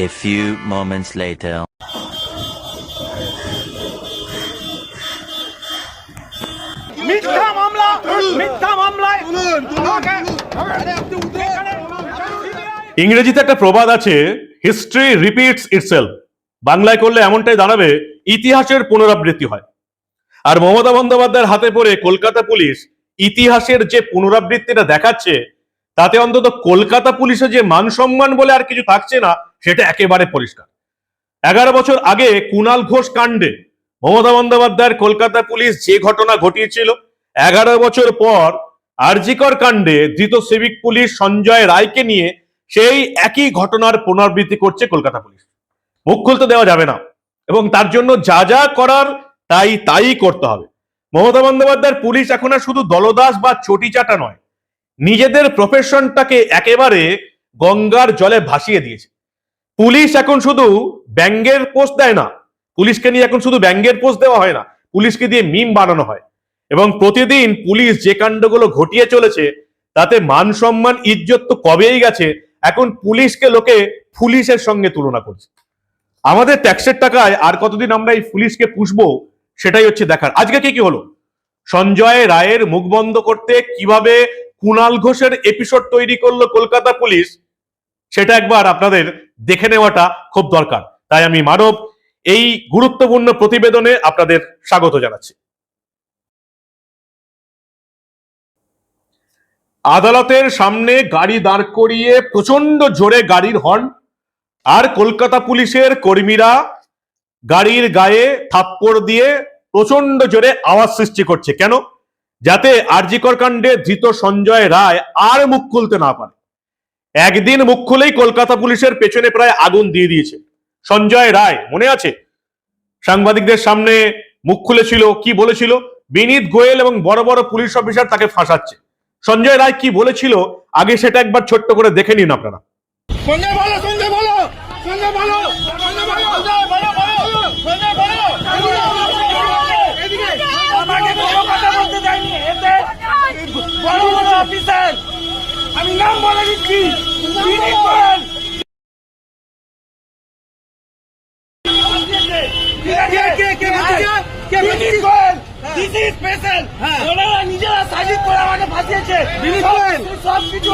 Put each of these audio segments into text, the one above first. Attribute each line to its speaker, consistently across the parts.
Speaker 1: A few moments later.
Speaker 2: মিথ্যা মামলা মিথ্যা মামলায়
Speaker 3: ইংরেজিতে একটা প্রবাদ আছে হিস্ট্রি রিপিটস ইটসেলফ বাংলায় করলে এমনটাই দাঁড়াবে ইতিহাসের পুনরাবৃত্তি হয়। আর মমতা বন্দ্যোপাধ্যায়ের হাতে পড়ে কলকাতা পুলিশ ইতিহাসের যে পুনরাবৃত্তিটা দেখাচ্ছে, তাতে অন্তত কলকাতা পুলিশে যে মান সম্মান বলে আর কিছু থাকছে না, সেটা একেবারে পরিষ্কার। এগারো বছর আগে কুনাল ঘোষ কাণ্ডে মমতা বন্দ্যোপাধ্যায়ের কলকাতা পুলিশ যে ঘটনা ঘটিয়েছিল, এগারো বছর পর আরজিকর কাণ্ডে ধৃত সিভিক পুলিশ সঞ্জয় রায়কে নিয়ে সেই একই ঘটনার পুনরাবৃত্তি করছে কলকাতা পুলিশ। মুখ খুলতে দেওয়া যাবে না। এবং তার জন্য যা যা করার তাই তাই করতে হবে। মমতা বন্দ্যোপাধ্যায়ের পুলিশ এখন আর শুধু দলদাস বা চটি চাটা নয়, নিজেদের প্রফেশনটাকে একেবারে গঙ্গার জলে ভাসিয়ে দিয়েছে। পুলিশ এখন শুধু ব্যাঙ্গের পোস্ট দেয় না, পুলিশকে নিয়ে এখন শুধু ব্যাঙ্গের পোস্ট দেওয়া হয় না, পুলিশকে দিয়ে মিম বানানো হয়। এবং প্রতিদিন পুলিশ যে কাণ্ডগুলো ঘটিয়ে চলেছে, তাতে মান সম্মান, ইজ্জত তো কবেই গেছে, এখন পুলিশকে লোকে পুলিশের সঙ্গে তুলনা করছে। আমাদের ট্যাক্সের টাকায় আর কতদিন আমরা এই পুলিশকে পুষবো সেটাই হচ্ছে দেখার। আজকে কি কি হলো? সঞ্জয় রায়ের মুখ বন্ধ করতে কীভাবে কুণাল ঘোষের এপিসোড তৈরি করল কলকাতা পুলিশ, সেটা একবার আপনাদের দেখে নেওয়াটা খুব দরকার। তাই আমি মানব, এই গুরুত্বপূর্ণ প্রতিবেদনে আপনাদের স্বাগত জানাচ্ছি। আদালতের সামনে গাড়ি দাঁড় করিয়ে প্রচণ্ড জোরে গাড়ির হর্ন, আর কলকাতা পুলিশের কর্মীরা গাড়ির গায়ে থাপ্পড় দিয়ে প্রচণ্ড জোরে আওয়াজ সৃষ্টি করছে। কেন? যাতে আরজিকর কাণ্ডে ধৃত সঞ্জয় রায় আর মুখ খুলতে না পারে। একদিন মুখ খুলেই কলকাতা পুলিশের পেছনে প্রায় আগুন দিয়ে দিয়েছে। সঞ্জয় রায়, মনে আছে? সাংবাদিকদের সামনে মুখ খুলেছিল, কি বলেছিল? বিনীত গোয়েল এবং বড় বড় পুলিশ অফিসার তাকে ফাঁসাচ্ছে। সঞ্জয় রায় কি বলেছিল? আগে সেটা একবার ছোট্ট করে দেখে নিন আপনারা।
Speaker 4: বলো সঙ্গে বলো সঙ্গে বলো
Speaker 2: সঞ্জয়, বলো, বলো, সঞ্জয়, বলো।
Speaker 4: এদিকে
Speaker 2: আমাকে কোনো কথা বলতে দেয়নি এতে বড় বড় অফিসার আমি নাম বলে দিচ্ছি বিনীত গোয়েল।
Speaker 4: কে কে কে বলছি কে বলছি
Speaker 2: বিনীত গোয়েল
Speaker 4: হ্যাঁ।
Speaker 2: দিস ইজ স্পেশাল
Speaker 4: হ্যাঁ।
Speaker 2: ওনারা নিজেরা সাজিদ করে আমাকে ফাঁসিয়েছে
Speaker 4: বিনীত
Speaker 2: সব-
Speaker 4: গোয়েল।
Speaker 2: সব কিছু ওরা বলবেন আমাকে ফাঁসিয়েছে হুমকি দিয়েছে। নাম বড় বড় সব কিছু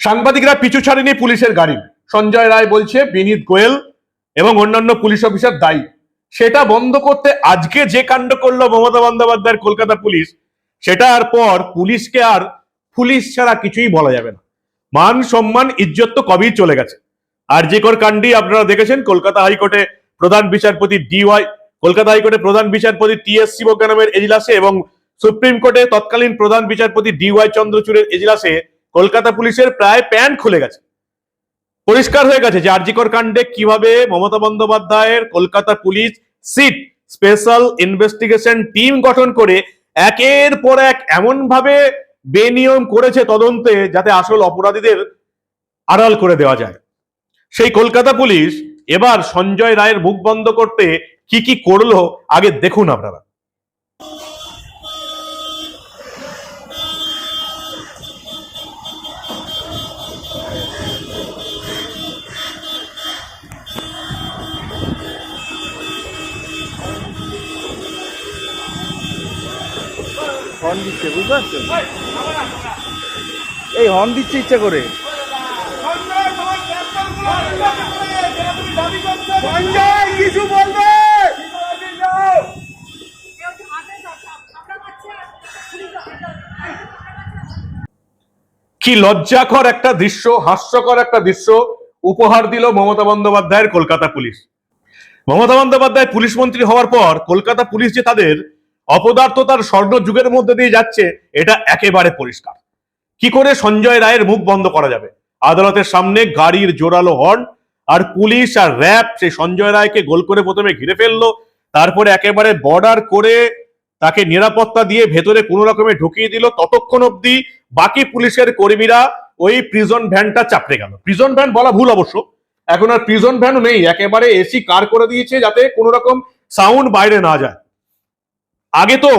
Speaker 3: সাংবাদিকরা পিছু ছাড়েনি পুলিশের গাড়ি। সঞ্জয় রায় বলছে, বিনীত গোয়েল এবং অন্যান্য পুলিশ অফিসার দায়ী। সেটা বন্ধ করতে আজকে যে কাণ্ড করল মমতা বন্দ্যোপাধ্যায়ের কলকাতা পুলিশ, সেটার পর পুলিশকে আর পুলিশ ছাড়া কিছুই বলা যাবে না। মান সম্মান, ইজ্জত তো কবেই চলে গেছে। আর যে কর কাণ্ডি আপনারা দেখেছেন, কলকাতা হাইকোর্টে প্রধান বিচারপতি ডিওয়াই কলকাতা হাইকোর্টে প্রধান বিচারপতি টি এস শিবজ্ঞানমের এজলাসে এবং সুপ্রিম কোর্টে তৎকালীন প্রধান বিচারপতি ডিওয়াই চন্দ্রচূড়ের এজলাসে কলকাতা পুলিশের প্রায় প্যান্ট খুলে গেছে। পরিষ্কার হয়ে গেছে যে আরজিকর কাণ্ডে কীভাবে মমতা বন্দ্যোপাধ্যায়ের Kolkata police SIT special investigation team গঠন করে একের পর এক এমন ভাবে বেনিয়ম করেছে তদন্তে যাতে আসল অপরাধীদের আড়াল করে দেওয়া যায়। সেই কলকাতা পুলিশ এবার সঞ্জয় রায়ের মুখ বন্ধ করতে কি কি করল, আগে দেখুন আপনারা।
Speaker 5: হর্ন দিচ্ছে, বুঝতে পারছ এই হর্ন দিচ্ছে ইচ্ছা করে।
Speaker 3: কি লজ্জাকর একটা দৃশ্য, হাস্যকর একটা দৃশ্য উপহার দিল মমতা বন্দ্যোপাধ্যায়ের কলকাতা পুলিশ। মমতা বন্দ্যোপাধ্যায় পুলিশ মন্ত্রী হওয়ার পর কলকাতা পুলিশ যে তাদের অপদার্থতার স্বর্ণ যুগের মধ্যে দিয়ে যাচ্ছে, এটা একেবারে পরিষ্কার। কি করে সঞ্জয় রায়ের মুখ বন্ধ করা যাবে? আদালতের সামনে গাড়ির জোরালো হর্ন আর পুলিশ আর র্যাব সেই সঞ্জয় রায়কে গোল করে প্রথমে ঘিরে ফেলল, তারপরে একেবারে বর্ডার করে তাকে নিরাপত্তা দিয়ে ভেতরে কোনো রকমে ঢুকিয়ে দিল। ততক্ষণ অব্দি বাকি পুলিশের কর্মীরা ওই প্রিজন ভ্যানটা চাপড়ে গেল। প্রিজন ভ্যান বলা ভুল অবশ্য। এখন আর প্রিজন ভ্যানও নেই। একেবারে এসি কার করে দিয়েছে যাতে কোনো রকম সাউন্ড বাইরে না যায়। আগে তো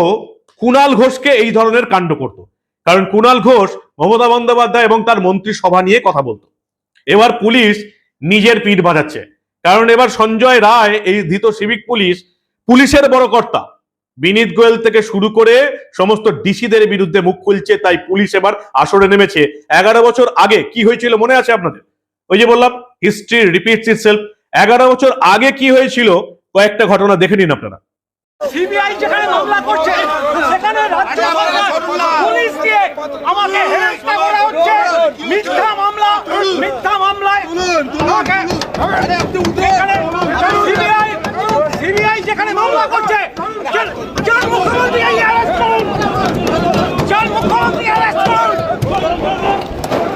Speaker 3: কুণাল ঘোষকে এই ধরনের কাণ্ড করত। কারণ কুণাল ঘোষ মমতা বন্দ্যোপাধ্যায় এবং তার মন্ত্রিসভা নিয়ে কথা বলতো। এবার পুলিশ নিজের পিঠ বাজাচ্ছে কারণ এবার সঞ্জয় রায়, এই ধৃত সিভিক পুলিশ, পুলিশের বড় কর্তা। বিনীত গোয়েল থেকে শুরু করে সমস্ত ডিসিদের বিরুদ্ধে মুখ খুলছে, তাই পুলিশ এবার আসরে নেমেছে। এগারো বছর আগে কি হয়েছিল মনে আছে আপনাদের? ওই যে বললাম হিস্ট্রি রিপিটস ইটসেলফ এগারো বছর আগে কি হয়েছিল, কয়েকটা ঘটনা দেখে নিন আপনারা।
Speaker 2: সিবিআই যেখানে মামলা করছে সেখানে রাজ্য সরকার পুলিশ দিয়ে আমাকে হেনস্থা করা হচ্ছে। মিথ্যা মামলা মিথ্যা মামলায় আমাকে সিবিআই সিবিআই যেখানে মামলা করছে যার- যার মুখ্যমন্ত্রী এই অ্যারেস্ট করুন যার মুখ্যমন্ত্রী অ্যারেস্ট করুন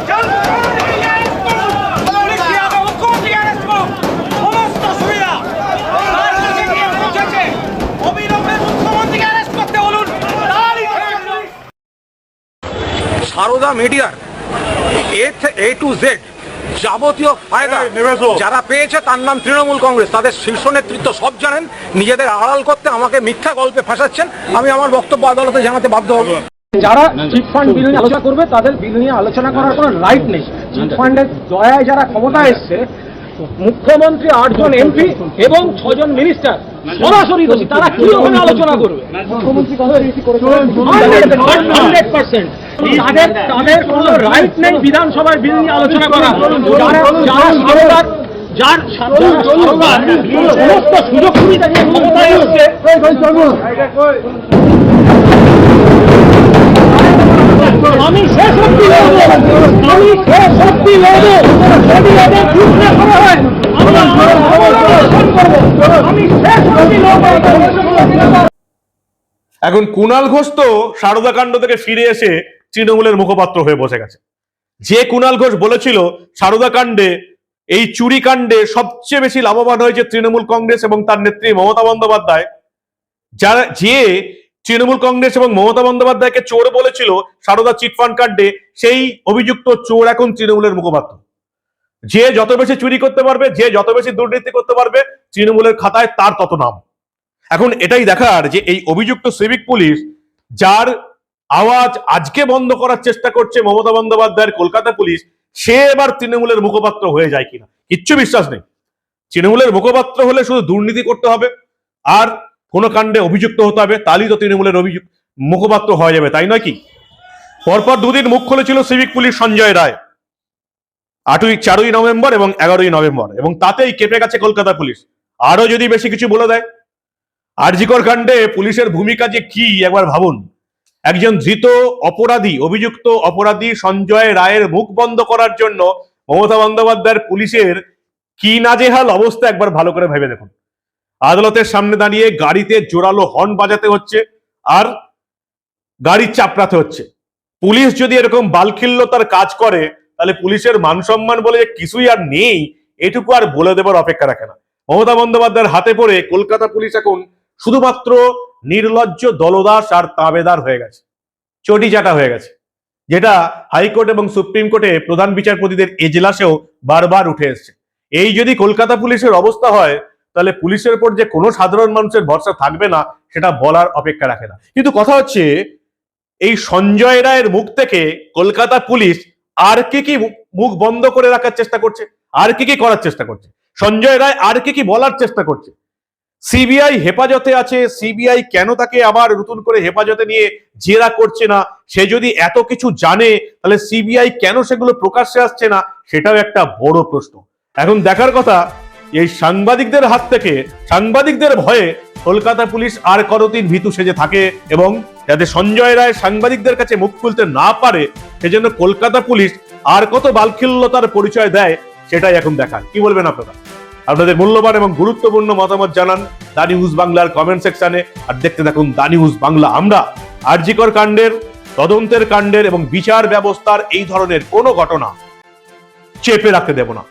Speaker 2: যার মুখ্যমন্ত্রী অ্যারেস্ট করুন পুলিশ দিয়ে আগে মুখ্যমন্ত্রী অ্যারেস্ট করুন সমস্ত সুবিধা তার কাছে গিয়ে পৌঁছেছে অবিলম্বে মুখ্যমন্ত্রীকে অ্যারেস্ট করতে বলুন তারই পুলিশ
Speaker 6: সারদা মিডিয়ার এ টু জেড যাবতীয় ফায়দা যারা পেয়েছে তার নাম তৃণমূল কংগ্রেস। তাদের শীর্ষ নেতৃত্ব সব জানেন নিজেদের আড়াল করতে আমাকে মিথ্যা গল্পে ফাঁসাচ্ছেন। আমি আমার বক্তব্য আদালতে জানাতে বাধ্য হব।
Speaker 7: যারা চিট ফান্ড বিল নিয়ে আলোচনা করবে তাদের বিল নিয়ে আলোচনা করার কোনো রাইট নেই। চিট ফান্ডের দয়ায় যারা ক্ষমতা এসছে মুখ্যমন্ত্রী আটজন এমপি এবং ছজন মিনিস্টার। সরাসরি দোষী তারা কি ওখানে আলোচনা করবে? হান্ড্রেড পার্সেন্ট তাদের তাদের কোনো রাইট নেই বিধানসভায় বিল নিয়ে আলোচনা করা। যারা যারা সারদার যার যারা সমস্ত সুযোগ সুবিধা নিয়ে ক্ষমতায় এসছে। আমি শেষ অব্দি লড়বো। আমি শেষ অব্দি লড়বো যদি এদের চুপ না করা হয় আমরা অবস্থান করব আমি শেষ অব্দি লড়বো
Speaker 3: এখন কুণাল ঘোষ তো কাণ্ড থেকে ফিরে এসে তৃণমূলের মুখপাত্র হয়ে বসে গেছে। যে কুণাল ঘোষ বলেছিল কাণ্ডে, এই চুরি কাণ্ডে সবচেয়ে বেশি লাভবান হয়েছে তৃণমূল কংগ্রেস এবং তার নেত্রী মমতা বন্দ্যোপাধ্যায়। যারা, যে তৃণমূল কংগ্রেস এবং মমতা বন্দ্যোপাধ্যায়কে চোর বলেছিল সারদা চিটফান্ড কাণ্ডে, সেই অভিযুক্ত চোর এখন তৃণমূলের মুখপাত্র। যে যত বেশি চুরি করতে পারবে, যে যত বেশি দুর্নীতি করতে পারবে, তৃণমূলের খাতায় তার তত নাম। এখন এটাই দেখার যে এই অভিযুক্ত সিভিক পুলিশ যার আওয়াজ আজকে বন্ধ করার চেষ্টা করছে মমতা বন্দ্যোপাধ্যায়ের কলকাতা পুলিশ সে এবার তৃণমূলের মুখপাত্র হয়ে যায় কিনা? কিচ্ছু বিশ্বাস নেই। তৃণমূলের মুখপাত্র হলে শুধু দুর্নীতি করতে হবে, আর কোনো কাণ্ডে অভিযুক্ত হতে হবে তাহলেই তো তৃণমূলের অভিযুক্ত মুখপাত্র হয়ে যাবে, তাই নয় কি? পরপর দুদিন মুখ খুলেছিল সিভিক পুলিশ সঞ্জয় রায়, আটই, চারই নভেম্বর এবং এগারোই নভেম্বর, এবং তাতেই কেঁপে গেছে কলকাতা পুলিশ আরও যদি বেশি কিছু বলে দেয় আরজিকর কাণ্ডে পুলিশের ভূমিকা যে কি, একবার ভাবুন। একজন ধৃত অপরাধী, অভিযুক্ত অপরাধী সঞ্জয় রায়ের মুখ বন্ধ করার জন্য মমতা বন্দ্যোপাধ্যায়ের পুলিশের কি নাজেহাল অবস্থা, একবার ভালো করে ভেবে দেখুন। আদালতের সামনে দাঁড়িয়ে গাড়িতে জোরালো হর্ন বাজাতে হচ্ছে আর গাড়ি চাপড়াতে হচ্ছে। পুলিশ যদি এরকম বালখিল্যতার কাজ করে, তাহলে পুলিশের মান সম্মান বলে কিছুই আর নেই, এটুকু আর বলে দেবার অপেক্ষা রাখে না। মমতা বন্দ্যোপাধ্যায়ের হাতে পড়ে কলকাতা পুলিশ এখন শুধুমাত্র নির্লজ্জ দলদাস আর তাবেদার হয়ে গেছে চটি চাটা হয়ে গেছে, যেটা হাইকোর্ট এবং সুপ্রিম কোর্টে প্রধান বিচারপতিদের এজলাসেও বারবার উঠে এসছে। এই যদি কলকাতা পুলিশের অবস্থা হয়, তাহলে পুলিশের উপর যে কোনো সাধারণ মানুষের ভরসা থাকবে না, সেটা বলার অপেক্ষা রাখে না। কিন্তু কথা হচ্ছে, এই সঞ্জয় রায়ের মুখ থেকে কলকাতা পুলিশ আর কি কি মুখ- বন্ধ করে রাখার চেষ্টা করছে, আর কি কি করার চেষ্টা করছে? সঞ্জয় রায় আর কি কি বলার চেষ্টা করছে? সিবিআই হেফাজতে আছে, সিবিআই কেন তাকে আবার নতুন করে হেফাজতে নিয়ে জেরা করছে না? সে যদি এত কিছু জানে, তাহলে সিবিআই কেন সেগুলো প্রকাশ্যে আসছে না? সেটাও একটা বড় প্রশ্ন। এখন দেখার কথা, এই সাংবাদিকদের হাত থেকে, সাংবাদিকদের ভয়ে কলকাতা পুলিশ আর কতদিন ভীতু সেজে থাকে এবং যাতে সঞ্জয় রায় সাংবাদিকদের কাছে মুখ খুলতে না পারে, সেজন্য কলকাতা পুলিশ আর কত বালখিল্যতার পরিচয় দেয়, সেটাই এখন দেখার। কি বলবেন আপনারা? আপনাদের মূল্যবান এবং গুরুত্বপূর্ণ মতামত জানান দানি নিউজ বাংলার কমেন্ট সেকশনে আর দেখতে থাকুন দা নিউজ বাংলা। আমরা আরজিকর কাণ্ডের, তদন্তের কাণ্ডের এবং বিচার ব্যবস্থার এই ধরনের কোনো ঘটনা চেপে রাখতে দেব না।